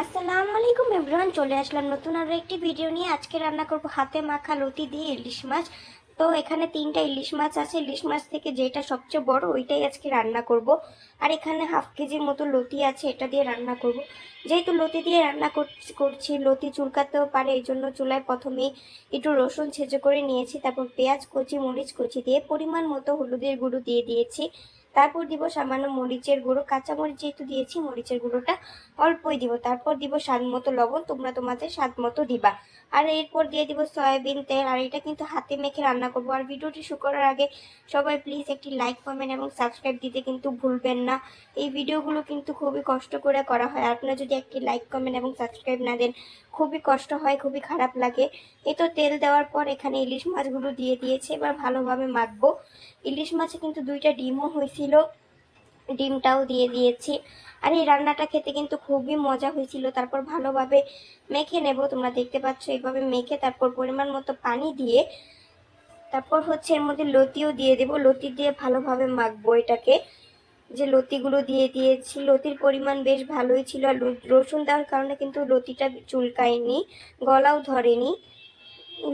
আসসালামু আলাইকুম এভরিওয়ান, চলে আসলাম নতুন আরও একটি ভিডিও নিয়ে। আজকে রান্না করব হাতে মাখা লতি দিয়ে ইলিশ মাছ। তো এখানে তিনটা ইলিশ মাছ আছে। ইলিশ মাছ থেকে যেটা সবচেয়ে বড়, ওইটাই আজকে রান্না করব। আর এখানে হাফ কেজির মতো লতি আছে, এটা দিয়ে রান্না করব। যেহেতু লতি দিয়ে রান্না করছি- লতি চুলকাতেও পারে, এই জন্য চুলায় প্রথমেই একটু রসুন ছেঁচে করে নিয়েছি। তারপর পেঁয়াজ, কুচি মরিচ, কুচি দিয়ে পরিমাণ মতো হলুদের গুঁড়ো দিয়ে দিয়েছি। তারপর দিব সামান্য মরিচের গুঁড়ো কাঁচা মরিচ যেহেতু দিয়েছি, মরিচের গুঁড়োটা অল্পই দিব। তারপর দিব স্বাদ মতো লবণ, তোমরা তোমাদের স্বাদ মতো দিবা। আর এরপর দিয়ে দিব সয়াবিন তেল, আর এটা কিন্তু হাতে মেখে রান্না করব। আর ভিডিওটি শুরু করার আগে সবাই প্লিজ একটি লাইক কমেন্ট এবং সাবস্ক্রাইব দিতে কিন্তু ভুলবেন না। এই ভিডিওগুলো কিন্তু খুবই কষ্ট করে করা হয়। আপনারা যদি একটি লাইক কমেন্ট এবং সাবস্ক্রাইব না দেন, খুবই কষ্ট হয়, খুবই খারাপ লাগে। এই তো তেল দেওয়ার পর এখানে ইলিশ মাছগুলো দিয়ে দিয়েছে। এবার ভালোভাবে মাখবো। ইলিশ মাছে কিন্তু দুইটা ডিমও হয়েছিল ডিমটাও দিয়ে দিয়েছি। আর এই রান্নাটা খেতে কিন্তু খুবই মজা হয়েছিল। তারপর ভালোভাবে মেখে নেব। তোমরা দেখতে পাচ্ছ এইভাবে মেখে তারপর পরিমাণ মতো পানি দিয়ে তারপর হচ্ছে এর মধ্যে লতিও দিয়ে দেব। লতি দিয়ে ভালোভাবে মাখবো এটাকে। যে লতিগুলো দিয়ে দিয়েছি, লতির পরিমাণ বেশ ভালোই ছিল। আর রসুন দেওয়ার কারণে কিন্তু লতিটা চুলকায়নি, গলাও ধরেনি।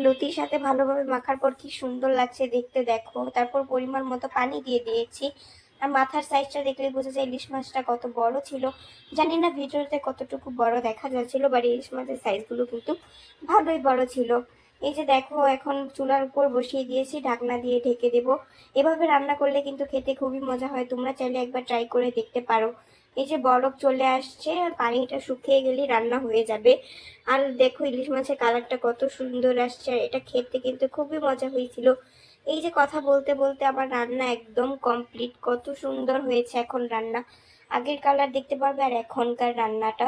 লতির সাথে ভালোভাবে মাখার পর কি সুন্দর লাগছে দেখতে, দেখো। তারপর পরিমাণ মতো পানি দিয়ে দিয়েছি। আর মাথার সাইজটা দেখলে বোঝা যায় ইলিশ মাছটা কত বড় ছিল। জানি না ভিডিওতে কতটুকু বড় দেখা যাচ্ছিল বাট ইলিশ মাছের সাইজগুলো কিন্তু ভালোই বড় ছিল। এই যে দেখো, এখন চুলার উপর বসিয়ে দিয়েছি, ঢাকনা দিয়ে ঢেকে দেবো। এভাবে রান্না করলে কিন্তু খেতে খুবই মজা হয়। তোমরা চাইলে একবার ট্রাই করে দেখতে পারো। এই যে বরফ চলে আসছে পানিটা শুকিয়ে গেলে রান্না হয়ে যাবে। আর দেখো ইলিশ মাছের কালারটা কত সুন্দর আসছে আর এটা খেতে কিন্তু খুবই মজা হয়েছিল। এই যে কথা বলতে বলতে আমার রান্না একদম কমপ্লিট কত সুন্দর হয়েছে এখন রান্না। আগের কালার দেখতে পারবে আর এখনকার রান্নাটা।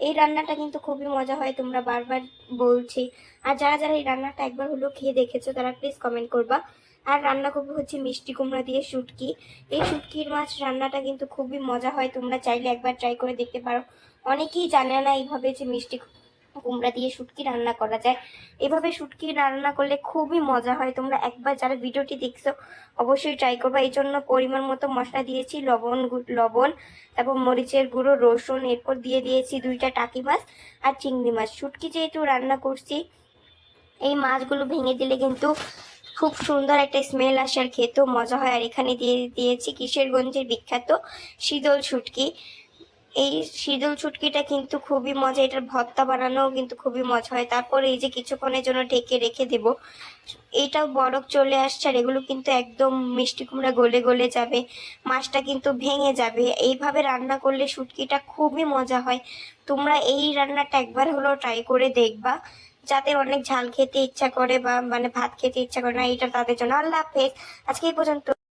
এই রান্নাটা কিন্তু খুবই মজা হয়, তোমরা বারবার বলছি। আর যারা যারা এই রান্নাটা একবার হলেও খেয়ে দেখেছ, তারা প্লিজ কমেন্ট করবা। আর রান্না করব হচ্ছে মিষ্টি কুমড়া দিয়ে শুটকি। এই শুটকির মাছ রান্নাটা কিন্তু খুবই মজা হয়, তোমরা চাইলে একবার ট্রাই করে দেখতে পারো। অনেকেই জানে না এইভাবে যে মিষ্টি কুমড়া দিয়ে শুটকি রান্না করা যায়। এভাবে শুটকি রান্না করলে খুবই মজা হয়। তোমরা একবার যারা ভিডিওটি দেখছ, অবশ্যই ট্রাই করবা। এই জন্য পরিমাণ মতো মশলা দিয়েছি, লবণ লবণ, তারপর মরিচের গুঁড়ো, রসুন, এরপর দিয়ে দিয়েছি দুইটা টাকি মাছ আর চিংড়ি মাছ। শুটকি যেহেতু রান্না করছি, এই মাছগুলো ভেঙে দিলে কিন্তু খুব সুন্দর একটা স্মেল আসে আর খেতেও মজা হয়। আর এখানে দিয়ে দিয়েছি কিশোরগঞ্জের বিখ্যাত শীতল শুটকি। এই শীতল ছুটকিটা কিন্তু খুবই মজা, এটার ভর্তা বানানোও কিন্তু খুবই মজা হয়। তারপর এই যে কিছুক্ষণের জন্য ঢেকে রেখে দেব। এটাও বরফ চলে আসছে আর এগুলো কিন্তু একদম মিষ্টি কুমড়া গলে গলে যাবে, মাছটা কিন্তু ভেঙে যাবে। এইভাবে রান্না করলে শুটকিটা খুবই মজা হয়। তোমরা এই রান্নাটা একবার হলেও ট্রাই করে দেখবা। যাদের অনেক ঝাল খেতে ইচ্ছা করে বা মানে ভাত খেতে ইচ্ছা করে না, এটা তাদের জন্য। আল্লাহ হাফেজ। আজকে এই পর্যন্ত।